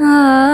啊。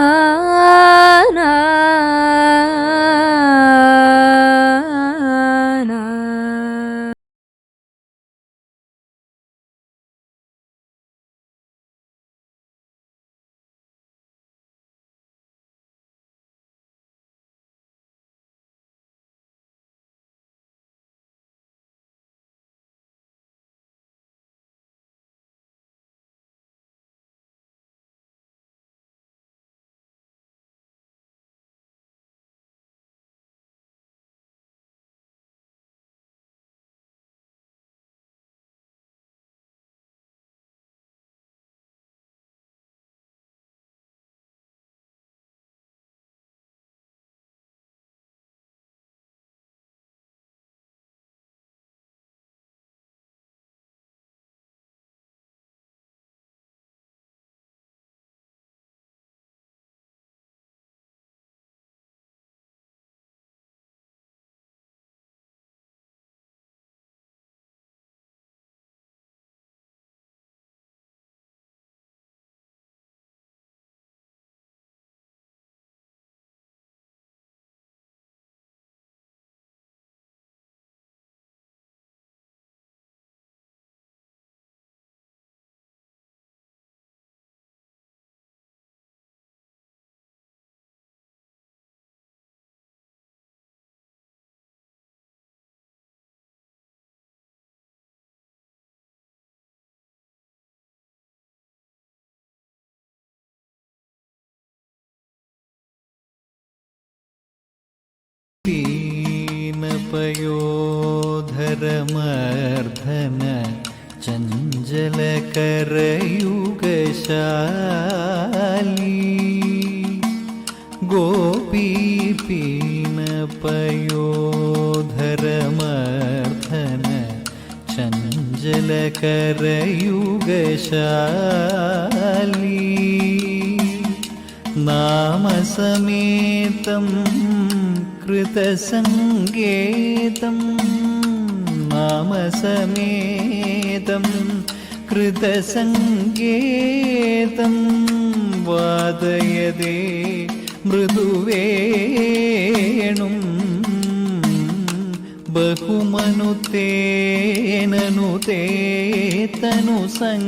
പയോധരമർദ്ദന ചഞ്ചലകരയുഗശാലി. ഗോപീപീനപയോധരമർദ്ദന ചഞ്ചലകരയുഗശാലി. നാമസമേതം कृतसङ्गेतं नामसमेतं कृतसङ्गेतं वादयदे मृदुवेणुं बहुमनुतेननुते तनुसङ्गतपवन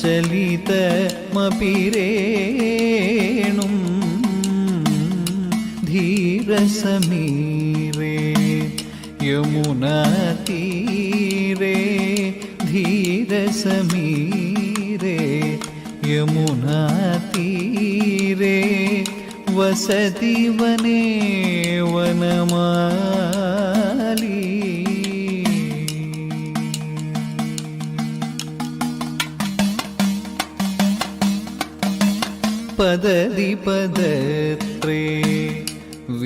चलितमपि रेणुम् धीरसमीरे यमुनातीरे धीरसमीरे यमुनातीरे वसति वने वनमाली पदति पदत्रे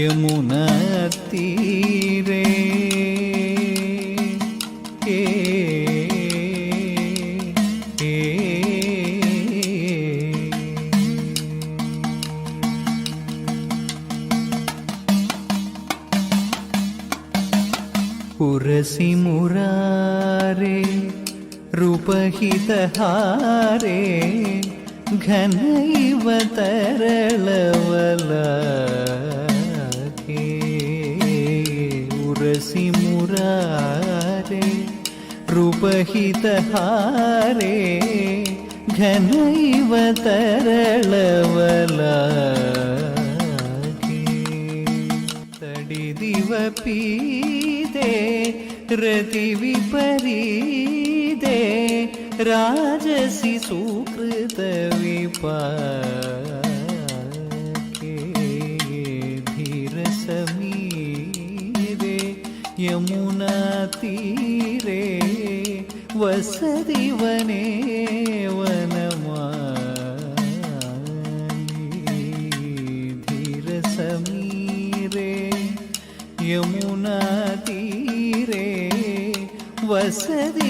യമുനത്തീരേ പുരസി മുരാരേ രൂപഹിതഹാരേ ഘനയ ಮಿತಹಾರೇ ಘನೈವ ತರಳವಲ ತಡಿದಿವ ಪೀದೆ ರತಿ ವಿಪರೀದೆ ರಾಜಸಿ ಸುಕೃತ ವಿಪಾ ಧೀರ ಸಮೀರೆ ಯಮುನಾ ತೀರ വസതി വനേ വനമാരസമീരേ വസതി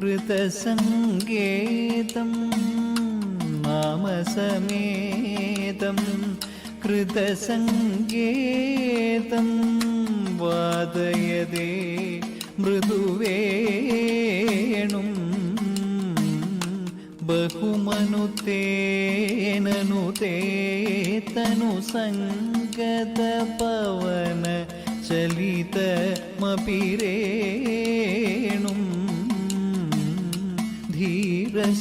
नामसमेतं कृतसङ्गेतं नामसमेतं कृतसङ्गेतं वादयदे मृदुवेणुं बहुमनुतेननुते तनुसङ्गतपवन चलितमपि रेणुं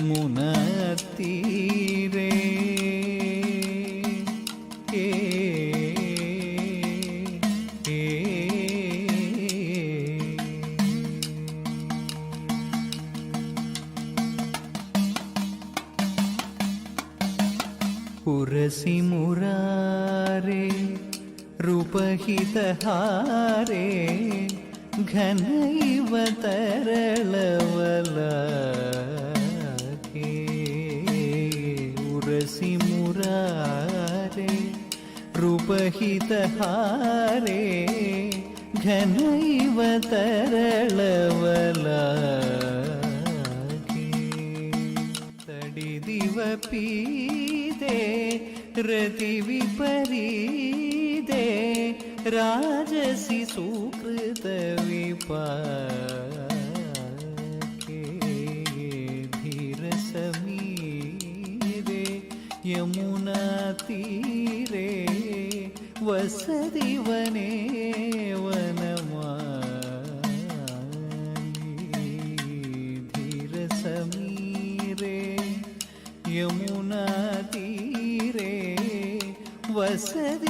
यमुना तीरे ए, ए, ए, पुरसि मुरारे रूपहितहारे घनैव तरळवलागे तडिदिवपीदे रतिविपरीदे राजसि सुकृतविपाके धीरसमीरे यमुनातीरे वसति வசதிவனே வனமார சமீரே யமுனா தீரே வசதி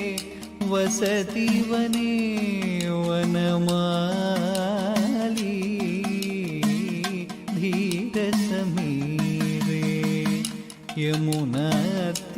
वसति वने वनमाली धीरसमीरे यमुनातीरे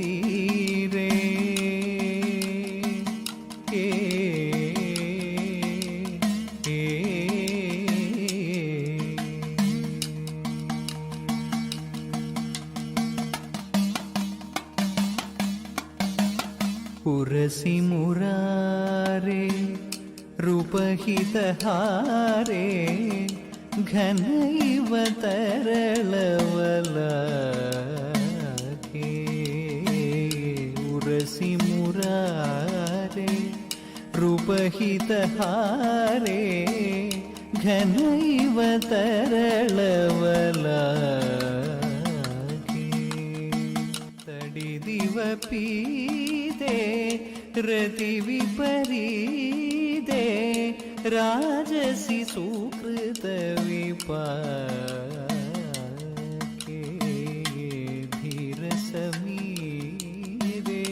रूपहितहारे घनैव तरलवलागे उर्वसि मुरारे रूपहितहारे घनैव तरळवलागे तडिदिवपीदे रतिविपरीदे राजसि सुकृतविपाके धीरसमीरे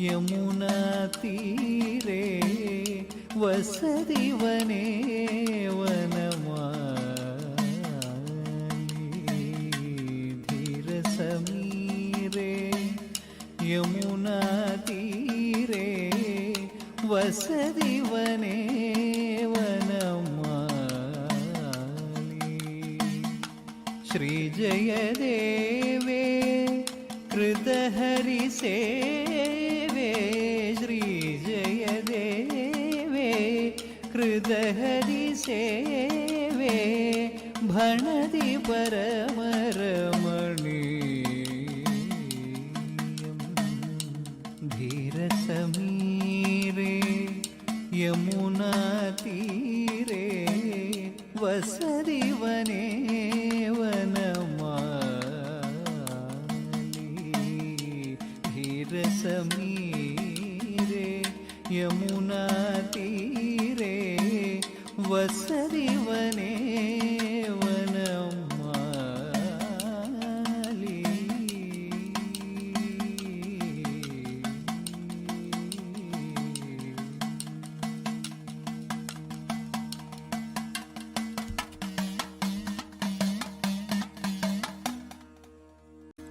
यमुनातीरे वसति भणति परमरमणीयम् धीरसमीरे यमुनातीरे वसति वने वनमाली धीरसमीरे यमुनातीरे वसति